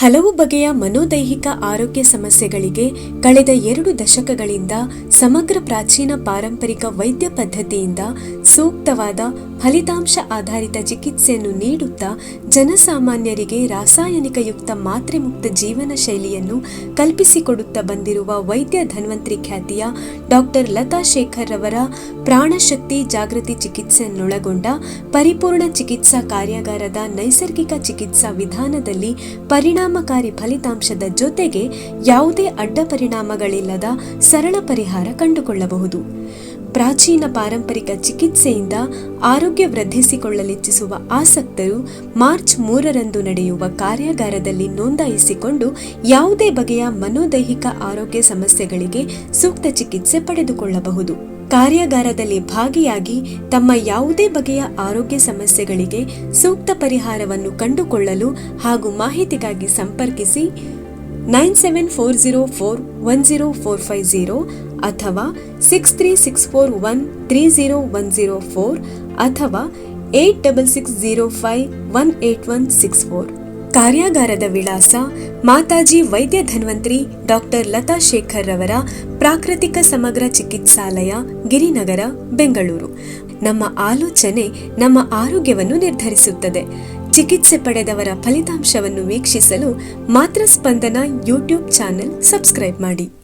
ಹಲವು ಬಗೆಯ ಮನೋದೈಹಿಕ ಆರೋಗ್ಯ ಸಮಸ್ಯೆಗಳಿಗೆ ಕಳೆದ ಎರಡು ದಶಕಗಳಿಂದ ಸಮಗ್ರ ಪ್ರಾಚೀನ ಪಾರಂಪರಿಕ ವೈದ್ಯ ಪದ್ಧತಿಯಿಂದ ಸೂಕ್ತವಾದ ಫಲಿತಾಂಶ ಆಧಾರಿತ ಚಿಕಿತ್ಸೆಯನ್ನು ನೀಡುತ್ತಾ ಜನಸಾಮಾನ್ಯರಿಗೆ ರಾಸಾಯನಿಕಯುಕ್ತ ಮಾತ್ರೆ ಮುಕ್ತ ಜೀವನ ಶೈಲಿಯನ್ನು ಕಲ್ಪಿಸಿಕೊಡುತ್ತಾ ಬಂದಿರುವ ವೈದ್ಯ ಧನ್ವಂತ್ರಿ ಖ್ಯಾತಿಯ ಡಾಕ್ಟರ್ ಲತಾ ಶೇಖರ್ ರವರ ಪ್ರಾಣಶಕ್ತಿ ಜಾಗೃತಿ ಚಿಕಿತ್ಸೆಯನ್ನೊಳಗೊಂಡ ಪರಿಪೂರ್ಣ ಚಿಕಿತ್ಸಾ ಕಾರ್ಯಾಗಾರದ ನೈಸರ್ಗಿಕ ಚಿಕಿತ್ಸಾ ವಿಧಾನದಲ್ಲಿ ಪರಿಣಾಮಕಾರಿ ಫಲಿತಾಂಶದ ಜೊತೆಗೆ ಯಾವುದೇ ಅಡ್ಡ ಪರಿಣಾಮಗಳಿಲ್ಲದ ಸರಳ ಪರಿಹಾರ ಕಂಡುಕೊಳ್ಳಬಹುದು. ಪ್ರಾಚೀನ ಪಾರಂಪರಿಕ ಚಿಕಿತ್ಸೆಯಿಂದ ಆರೋಗ್ಯ ವೃದ್ಧಿಸಿಕೊಳ್ಳಲಿಚ್ಛಿಸುವ ಆಸಕ್ತರು ಮಾರ್ಚ್ ಮೂರರಂದು ನಡೆಯುವ ಕಾರ್ಯಾಗಾರದಲ್ಲಿ ನೋಂದಾಯಿಸಿಕೊಂಡು ಯಾವುದೇ ಬಗೆಯ ಮನೋದೈಹಿಕ ಆರೋಗ್ಯ ಸಮಸ್ಯೆಗಳಿಗೆ ಸೂಕ್ತ ಚಿಕಿತ್ಸೆ ಪಡೆದುಕೊಳ್ಳಬಹುದು. ಕಾರ್ಯಾಗಾರದಲ್ಲಿ ಭಾಗಿಯಾಗಿ ತಮ್ಮ ಯಾವುದೇ ಬಗೆಯ ಆರೋಗ್ಯ ಸಮಸ್ಯೆಗಳಿಗೆ ಸೂಕ್ತ ಪರಿಹಾರವನ್ನು ಕಂಡುಕೊಳ್ಳಲು ಹಾಗೂ ಮಾಹಿತಿಗಾಗಿ ಸಂಪರ್ಕಿಸಿ nine seven four zero four one zero four five zero ಅಥವಾ six three six four one three zero one zero four ಅಥವಾ eight double six zero five one eight one six four. ಕಾರ್ಯಾಗಾರದ ವಿಳಾಸ ಮಾತಾಜಿ ವೈದ್ಯ ಧನ್ವಂತ್ರಿ ಡಾಕ್ಟರ್ ಲತಾ ಶೇಖರ್ ರವರ ಪ್ರಾಕೃತಿಕ ಸಮಗ್ರ ಚಿಕಿತ್ಸಾಲಯ, ಗಿರಿನಗರ, ಬೆಂಗಳೂರು. ನಮ್ಮ ಆಲೋಚನೆ ನಮ್ಮ ಆರೋಗ್ಯವನ್ನು ನಿರ್ಧರಿಸುತ್ತದೆ. ಚಿಕಿತ್ಸೆ ಪಡೆದವರ ಫಲಿತಾಂಶವನ್ನು ವೀಕ್ಷಿಸಲು ಮಾತ್ರ ಸ್ಪಂದನ ಯೂಟ್ಯೂಬ್ ಚಾನೆಲ್ ಸಬ್ಸ್ಕ್ರೈಬ್ ಮಾಡಿ.